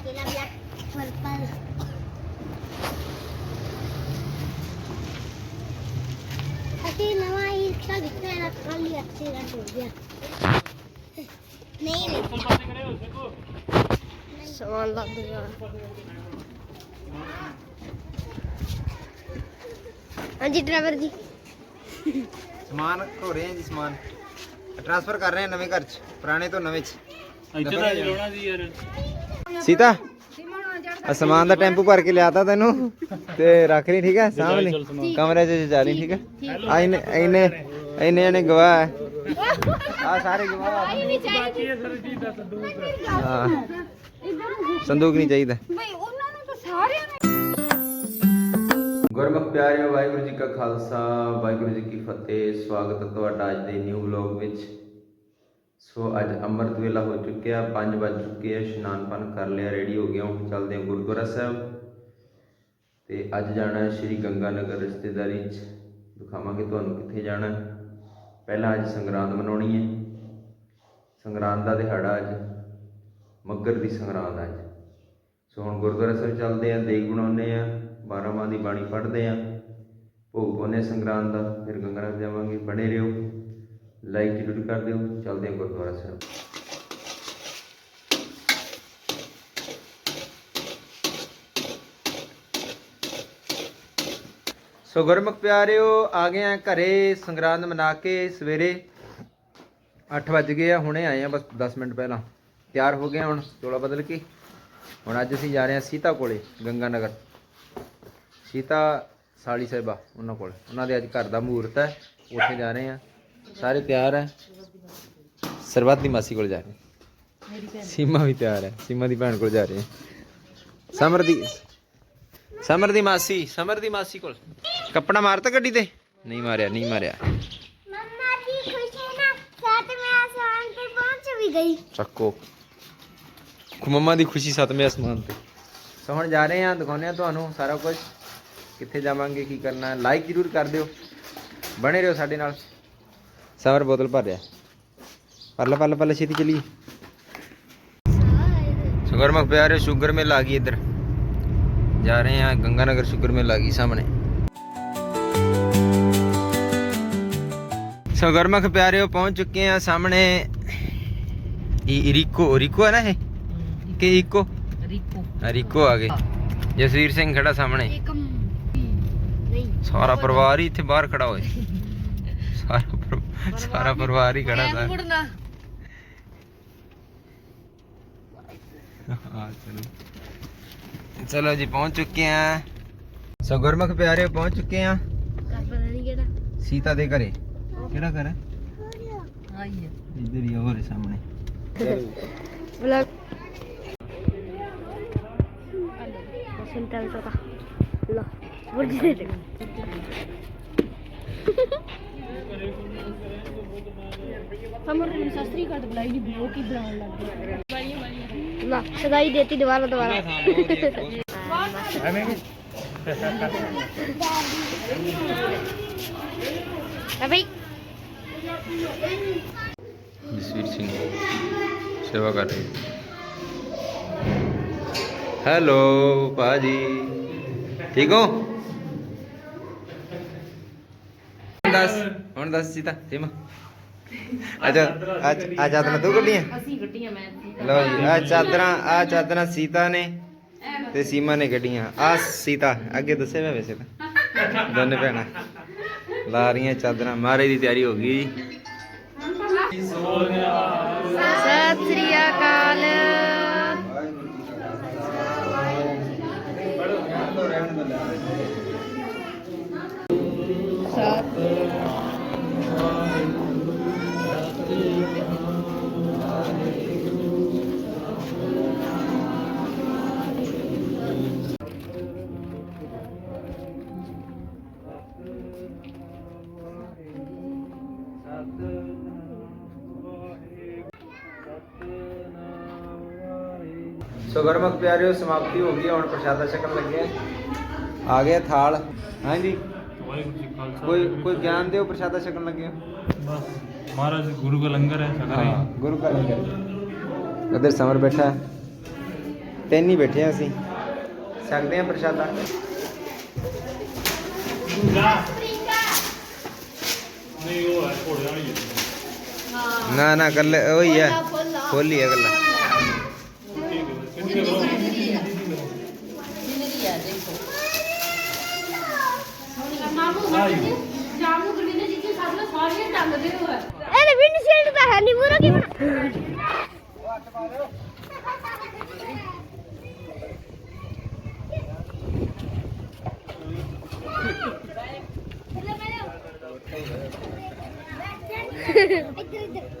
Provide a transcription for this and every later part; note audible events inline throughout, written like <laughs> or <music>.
केला black purple ਅਸੀਂ ਨਵਾਂ ਹੀ ਰਿਕਸ਼ਾ ਦਿੱਤਾ ਹੈ ਕੱਲ ਹੀ ਐਕਸੀਡੈਂਟ ਹੋ ਗਿਆ ਨਹੀਂ ਨਹੀਂ ਸਵਾਲ ਲੱਗ ਗਿਆ ਹਾਂਜੀ ਡਰਾਈਵਰ ਜੀ ਸਮਾਨ ਹੋ ਰਹੇ ਆ ਜੀ ਸਮਾਨ ਟ੍ਰਾਂਸਫਰ ਕਰ ਰਹੇ ਆ ਨਵੇਂ ਘਰ ਚ ਪੁਰਾਣੇ ਤੋਂ ਨਵੇਂ ਚ ਇੱਥੇ ਤਾਂ ਲਾਉਣਾ ਸੀ ਯਾਰ ਸੀਤਾ ਆ ਸਮਾਨ ਦਾ ਟੈਂਪੂ ਭਰ ਕੇ ਲਿਆਤਾ ਤੈਨੂੰ। ਤੇ ਰੱਖ ਲਈ ਠੀਕ ਹੈ ਸਾਹਮਣੇ। ਕਮਰੇ 'ਚ ਜਾ ਲਈ ਠੀਕ ਹੈ ਆ ਇਹਨੇ ਇਹਨੇ ਇਹਨੇ ਇਹਨੇ ਗਵਾਹ ਆ ਸਾਰੇ ਗਵਾਹ। ਹਾਂ। ਸੰਦੂਕ ਨਹੀਂ ਚਾਹੀਦਾ। ਬਈ ਉਹਨਾਂ ਨੂੰ ਤਾਂ ਸਾਰਿਆਂ ਨੇ ਗੁਰਮੁਖ ਪਿਆਰਿਓ ਵਾਹਿਗੁਰੂ ਜੀ ਕਾ ਖਾਲਸਾ ਵਾਹਿਗੁਰੂ ਜੀ ਕੀ ਫਤਿਹ। ਸਵਾਗਤ ਹੈ ਤੁਹਾਡਾ ਅੱਜ ਦੇ ਨਿਊ ਵਲੌਗ ਵਿੱਚ। ਸੋ ਅੱਜ ਅੰਮ੍ਰਿਤ ਵੇਲਾ ਹੋ ਚੁੱਕਿਆ 5 ਵੱਜ ਚੁੱਕੇ ਆ, ਇਸ਼ਨਾਨ ਪਾਨ ਕਰ ਲਿਆ ਰੈਡੀ ਹੋ ਗਿਆ, ਹੁਣ ਚੱਲਦੇ ਹਾਂ ਗੁਰਦੁਆਰਾ ਸਾਹਿਬ। ਤੇ ਅੱਜ ਜਾਣਾ ਹੈ ਸ਼੍ਰੀ ਗੰਗਾ ਨਗਰ ਰਿਸ਼ਤੇਦਾਰੀ 'ਚ। ਦਿਖਾਵਾਂਗੇ ਤੁਹਾਨੂੰ ਕਿੱਥੇ ਜਾਣਾ ਪਹਿਲਾਂ ਅੱਜ ਸੰਗਰਾਂਦ ਮਨਾਉਣੀ ਹੈ। ਸੰਗਰਾਂਦ ਦਾ ਦਿਹਾੜਾ ਅੱਜ, ਮੱਗਰ ਦੀ ਸੰਗਰਾਂਦ ਅੱਜ। ਸੋ ਹੁਣ ਗੁਰਦੁਆਰਾ ਸਾਹਿਬ ਚੱਲਦੇ ਆ ਦੇਗ ਬਣਾਉਂਦੇ ਆ 12 ਮਾਹ ਦੀ ਬਾਣੀ ਪੜ੍ਹਦੇ ਆ ਭੋਗ ਪਾਉਂਦੇ ਸੰਗਰਾਂਦ ਦਾ, ਫਿਰ ਗੰਗਾ ਨਗਰ ਜਾਵਾਂਗੇ, ਬਣੇ ਰਹੋ। ਲਾਈਕ ਜ਼ਰੂਰ ਕਰ ਦਿਓ, ਚੱਲਦੇ ਆ ਗੁਰਦੁਆਰਾ ਸਾਹਿਬ। ਸੋ ਗੁਰਮੁਖ ਪਿਆਰਿਓ, ਆ ਗਏ ਆ ਘਰੇ ਸੰਗਰਾਂਦ ਮਨਾ ਕੇ ਸਵੇਰੇ 8 ਵੱਜ ਗਏ ਆ, ਹੁਣੇ ਆਏ ਆ, ਬਸ 10 ਮਿੰਟ ਪਹਿਲਾਂ। ਤਿਆਰ ਹੋ ਗਏ ਹੁਣ, ਚੋਲਾ ਬਦਲ ਕੇ। ਹੁਣ ਅੱਜ ਅਸੀਂ ਜਾ ਰਹੇ ਹਾਂ ਸੀਤਾ ਕੋਲੇ, ਗੰਗਾ ਨਗਰ। ਸੀਤਾ ਸਾਲੀ ਸਾਹਿਬਾ, ਉਹਨਾਂ ਕੋਲ। ਉਹਨਾਂ ਦੇ ਅੱਜ ਘਰ ਦਾ ਮੂਰਤ ਹੈ, ਉੱਥੇ ਜਾ ਰਹੇ ਹਾਂ। ਸਾਰੇ ਤਿਆਰ ਹੈ? ਸਰਬੱਤ ਦੀ ਮਾਸੀ ਕੋਲ ਜਾ ਰਹੇ ਹਾਂ। ਸੀਮਾ ਵੀ ਤਿਆਰ ਹੈ। ਸੀਮਾ ਦੀ ਭੈਣ ਕੋਲ ਜਾ ਰਹੇ ਹਾਂ। ਸਮਰ ਦੀ ਸਮਰ ਦੀ ਮਾਸੀ ਸਮਰ ਦੀ ਮਾਸੀ ਕੋਲ। ਕੱਪੜਾ ਮਾਰਤਾ ਗੱਡੀ ਤੇ? ਨਹੀਂ ਮਾਰਿਆ ਨਹੀਂ ਮਾਰਿਆ। ਮੰਮਾ ਦੀ ਖੁਸ਼ੀ ਨਾਲ ਸਾਤਵੇਂ ਆਸਮਾਨ ਤੇ ਪਹੁੰਚ ਵੀ ਗਈ। ਚੱਕੋ। ਮੰਮਾ ਦੀ ਖੁਸ਼ੀ ਸਤਵੇਂ ਅਸਮਾਨ ਤੇ। ਸੋ ਹੁਣ ਜਾ ਰਹੇ ਹਾਂ ਦਿਖਾਉਂਦੇ ਹਾਂ ਤੁਹਾਨੂੰ ਸਾਰਾ ਕੁਝ ਕਿੱਥੇ ਜਾਵਾਂਗੇ ਕੀ ਕਰਨਾ ਲਾਈਕ ਜ਼ਰੂਰ ਕਰ ਦਿਓ। ਬਣੇ ਰਹੋ ਸਾਡੇ ਨਾਲ। ਸਮਰ ਬੋਤਲ ਭਰ ਰਿਹਾ ਪਰਲਾ ਪਰਲਾ ਪਰਲਾ ਛੇਤੀ ਚਲੀਏ ਸ਼ੂਗਰ ਮਖ ਪਿਆਰੇ ਸ਼ੂਗਰ ਮਿਲ ਆ ਗਈ ਇੱਧਰ ਜਾ ਰਹੇ ਹਾਂ ਗੰਗਾ ਨਗਰ ਸ਼ੂਗਰ ਮਿਲ ਆ ਗਈ ਸਾਹਮਣੇ ਸੋ ਗੁਰਮੁਖ ਪਿਆਰਿਓ ਪਹੁੰਚ ਚੁੱਕੇ ਆ ਸਾਹਮਣੇ ਇਹ ਰੀਕੋ ਰੀਕੋ ਹੈ ਨਾ ਇਹ ਕਿ ਈਕੋ ਰੀਕੋ ਰੀਕੋ ਆ ਗਏ ਜਸਵੀਰ ਸਿੰਘ ਖੜਾ ਸਾਹਮਣੇ ਏਕਮ ਨਹੀਂ ਸਾਰਾ ਪਰਿਵਾਰ ਹੀ ਇੱਥੇ ਬਾਹਰ ਖੜਾ ਹੋਏ ਸਾਰਾ ਪਰ- ਸਾਰਾ ਪਰਿਵਾਰ ਹੀ ਖੜਾ ਦਾ ਮੁੜਨਾ ਹਾਂ ਚਲੋ ਚਲੋ ਜੀ ਪਹੁੰਚ ਚੁੱਕੇ ਆ ਸੋ ਗੁਰਮੁਖ ਪਿਆਰਿਓ ਪਹੁੰਚ ਚੁੱਕੇ ਆ ਪਤਾ ਨਹੀਂ ਕਿਹੜਾ ਸੀਤਾ ਦੇ ਘਰੇ ਕਿਹੜਾ ਘਰ ਹੈ ਆਈ ਹੈ ਹੀ ਦੇ ਨੂੰ ਸ਼ਾਸਤਰੀ ਕਾਰਡ ਬੁਲਾਈ ਨਹੀਂ ਬਲੋ ਕੀ ਬਣਾਉਣ ਲੱਗ ਗਿਆ ਲਾ ਸਦਾਈ ਦੇਤੀ ਦੁਬਾਰਾ ਦੁਬਾਰਾ। ਆ ਬਈ। ਜਸਵੀਰ ਸਿੰਘ ਸੇਵਾ ਕਰ ਰਹੇ। ਹੈਲੋ ਬਾਜੀ ਠੀਕ ਹੋ? ਦੱਸ। ਹੁਣ ਦੱਸ ਸੀਤਾ ਸੀਮਾ। ਅੱਛਾ <laughs> ਅੱਜ ਆ ਚਾਦਰਾਂ ਤੂੰ ਕੱਢੀਆਂ। ਅਸੀਂ ਗੱਡੀਆਂ ਮੈਂ ਲਓ ਜੀ ਆ ਚਾਦਰਾਂ ਆ ਚਾਦਰਾਂ ਸੀਤਾ ਨੇ ਤੇ ਸੀਮਾ ਨੇ ਕੱਢੀਆਂ। ਆ ਸੀਤਾ ਅੱਗੇ ਦੱਸੇ ਮੈਂ ਵੈਸੇ ਤਾਂ। ਦੋਨੇ ਭੈਣਾਂ। ਲਾ ਰਹੀਆਂ ਚਾਦਰਾਂ। ਮਾਰੇ ਦੀ ਤਿਆਰੀ ਹੋ ਗਈ ਜੀ। ਸਤਿ ਸ੍ਰੀ ਅਕਾਲ। ਸੋ ਗੁਰਮੁਖ ਪਿਆਰਿਓ ਸਮਾਪਤੀ ਹੋ ਗਈ ਹੁਣ ਪ੍ਰਸ਼ਾਦਾ ਛਕਣ ਲੱਗੇ ਆ। ਆ ਗਿਆ ਥਾਲ। ਹਾਂਜੀ। ਵਾਹਿਗੁਰੂ ਜੀ ਖਾਲਸਾ। ਕੋਈ ਕੋਈ ਗਿਆਨ ਦਿਓ ਪ੍ਰਸ਼ਾਦਾ ਛਕਣ ਲੱਗੇ ਬਸ ਮਹਾਰਾਜ ਗੁਰੂ ਦਾ ਲੰਗਰ ਹੈ ਛਕ ਰਹੇ ਹਾਂ। ਗੁਰੂ ਘਰ ਲੰਗਰ। ਉਧਰ ਸਮਰ ਬੈਠਾ ਤਿੰਨ ਹੀ ਬੈਠੇ ਆ ਅਸੀਂ। ਸਕਦੇ ਆ ਪ੍ਰਸ਼ਾਦਾ। ਨਹੀਂ ਉਹ ਹੈ ਘੋੜੇ ਵਾਲੀ ਹੈ। ਨਾ ਨਾ ਕੱਲ ਉਹੀ ਹੈ। ਖੋਲੀ ਹੈ ਗੱਲਾਂ ਸ਼ਾਮ ਨੂੰ ਗੁਰਵਿੰਦਰ ਜੀ ਕੀ ਸਾਰੀਆਂ ਸਾਰੀਆਂ ਟੰਗਦੇ ਹੋਏ ਇਹਦੇ ਵਿੰਡਸ਼ੀਲਡ ਤਾਂ ਹੈ ਨਹੀਂ ਮੂਰਾ ਕੀ ਬਣਾ <laughs> हेलो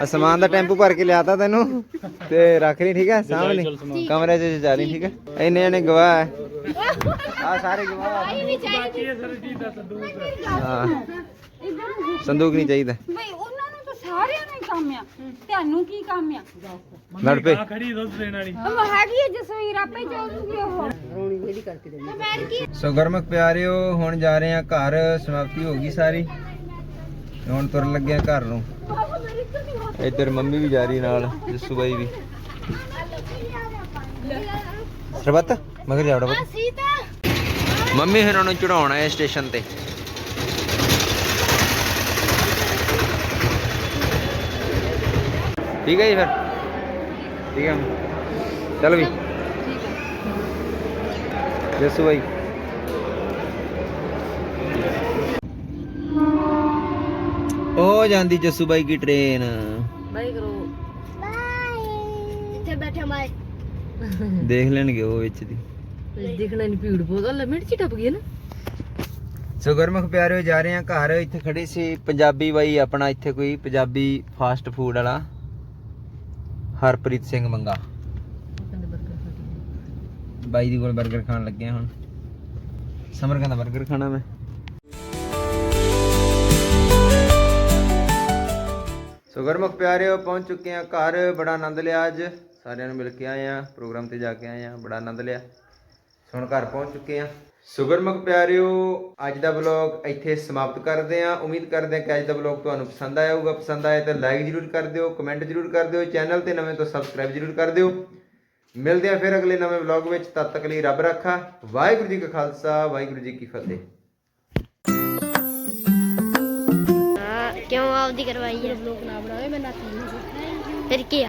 ਆ ਸਮਾਨ ਦਾ ਟੈਂਪੂ ਭਰ ਕੇ ਲਿਆਤਾ ਤੈਨੂੰ। ਤੇ ਰੱਖ ਲਈ ਠੀਕ ਹੈ ਸਾਹਮਣੇ ਕਮਰੇ 'ਚ ਜਾ ਲਈ ਠੀਕ ਹੈ ਇੰਨੇ ਜਣੇ ਗਵਾਹ ਹੈ ਆ ਸਾਰੇ ਗਵਾਹ। ਆ। ਹਾਂ। ਸੰਦੂਕ ਨਹੀਂ ਚਾਹੀਦਾ। ਬਈ ਉਹਨਾਂ ਨੂੰ ਤਾਂ ਸਾਰਿਆਂ ਨੂੰ ਹੀ ਕੰਮ ਆ। ਤੁਹਾਨੂੰ ਕੀ ਕੰਮ ਆ? ਲੜ ਪਏ। ਆ ਖੜੀ ਦੁੱਧ ਦੇਣ ਵਾਲੀ। ਉਹ ਹੈਗੀ ਹੈ ਜਸਵੀਰ ਆਪੇ ਚੋਲੂਗੀ ਉਹ। ਸੋ ਗਰਮਕ ਪਿਆਰਿਓ ਹੁਣ ਜਾ ਰਹੇ ਆ ਘਰ। ਸਮਾਪਤੀ ਹੋ ਗਈ ਸਾਰੀ। ਹੁਣ ਤੁਰਨ ਲੱਗਿਆ ਘਰ ਨੂੰ। ਇੱਧਰ ਮੰਮੀ ਵੀ ਜਾ ਰਹੀ ਨਾਲ, ਜੱਸੂ ਬਾਈ ਵੀ। ਸਰਬੱਤ? ਮਗਰ ਜਾ ਵੜਾ ਮੰਮੀ ਫਿਰ ਉਹਨੂੰ ਚੜਾਉਣਾ ਹੈ ਸਟੇਸ਼ਨ ਤੇ। ਠੀਕ ਹੈ ਜੀ ਫਿਰ। ਠੀਕ ਹੈ। ਚਲ ਵੀ। ਜੱਸੂ ਬਾਈ। रोज आंदी जस्सू भाई की ट्रेन बाय करो बाय ਇੱਥੇ ਬੈਠੇ ਮੈਂ ਦੇਖ ਲੈਣਗੇ ਉਹ ਵਿੱਚ ਦੀ। ਦੇਖਣਾ ਨਹੀਂ ਭੀੜ ਬਹੁਤ। ਆ ਮਿੰਟ ਚ ਟੱਪ ਗਈ ਨਾ। ਸੋ ਗੁਰਮੁਖ ਪਿਆਰਿਓ ਜਾ ਰਹੇ ਆ ਘਰ। ਇੱਥੇ ਖੜੇ ਸੀ ਪੰਜਾਬੀ ਬਾਈ ਆਪਣਾ ਇੱਥੇ ਕੋਈ ਪੰਜਾਬੀ ਫਾਸਟ ਫੂਡ ਵਾਲਾ। ਹਰਪ੍ਰੀਤ ਸਿੰਘ ਮੰਗਾ। ਬਾਈ ਦੀ ਕੋਲ 버ਗਰ ਖਾਣ ਲੱਗੇ ਹੁਣ। ਸਮਰ ਕਹਿੰਦਾ 버ਗਰ ਖਾਣਾ ਮੈਂ। ਸੋ ਗੁਰਮੁਖ ਪਿਆਰਿਓ, ਪਹੁੰਚ ਚੁੱਕੇ ਆ ਘਰ। ਬੜਾ ਆਨੰਦ ਲਿਆ ਅੱਜ। ਸਾਰਿਆਂ ਨੂੰ ਮਿਲ ਕੇ ਆਏ ਆ ਪ੍ਰੋਗਰਾਮ ਤੇ ਜਾ ਕੇ ਆਏ ਆ ਬੜਾ ਆਨੰਦ ਲਿਆ। ਹੁਣ ਘਰ ਪਹੁੰਚ ਚੁੱਕੇ ਆ ਸੁਗਰਮੁਖ ਪਿਆਰਿਓ, ਅੱਜ ਦਾ ਵਲੌਗ ਇੱਥੇ ਸਮਾਪਤ ਕਰਦੇ ਆ ਉਮੀਦ ਕਰਦੇ ਆ ਕਿ ਅੱਜ ਦਾ ਵਲੌਗ ਤੁਹਾਨੂੰ ਪਸੰਦ ਆਇਆ ਹੋਊਗਾ। ਪਸੰਦ ਆਇਆ ਤਾਂ ਲਾਈਕ ਜਰੂਰ ਕਰ ਦਿਓ ਕਮੈਂਟ ਜਰੂਰ ਕਰ ਦਿਓ। ਚੈਨਲ ਤੇ ਨਵੇਂ ਤੋਂ ਸਬਸਕ੍ਰਾਈਬ ਜਰੂਰ ਕਰ ਦਿਓ। ਮਿਲਦੇ ਆ ਫਿਰ ਅਗਲੇ ਨਵੇਂ ਵਲੌਗ ਵਿੱਚ। ਤਦ ਤੱਕ ਲਈ ਰੱਬ ਰੱਖਾ। ਵਾਹਿਗੁਰੂ ਜੀ ਕਾ ਖਾਲਸਾ, ਵਾਹਿਗੁਰੂ ਜੀ ਕੀ ਫਤਿਹ। ਕਿਉਂ ਆਪਦੀ ਕਰਵਾਈ ਹੈ ਬਲੌਗ ਨਾ ਬਣਾਵੇ ਮੈਂ ਨਾਤੀ ਨਹੀਂ ਫਿਰ ਕੀ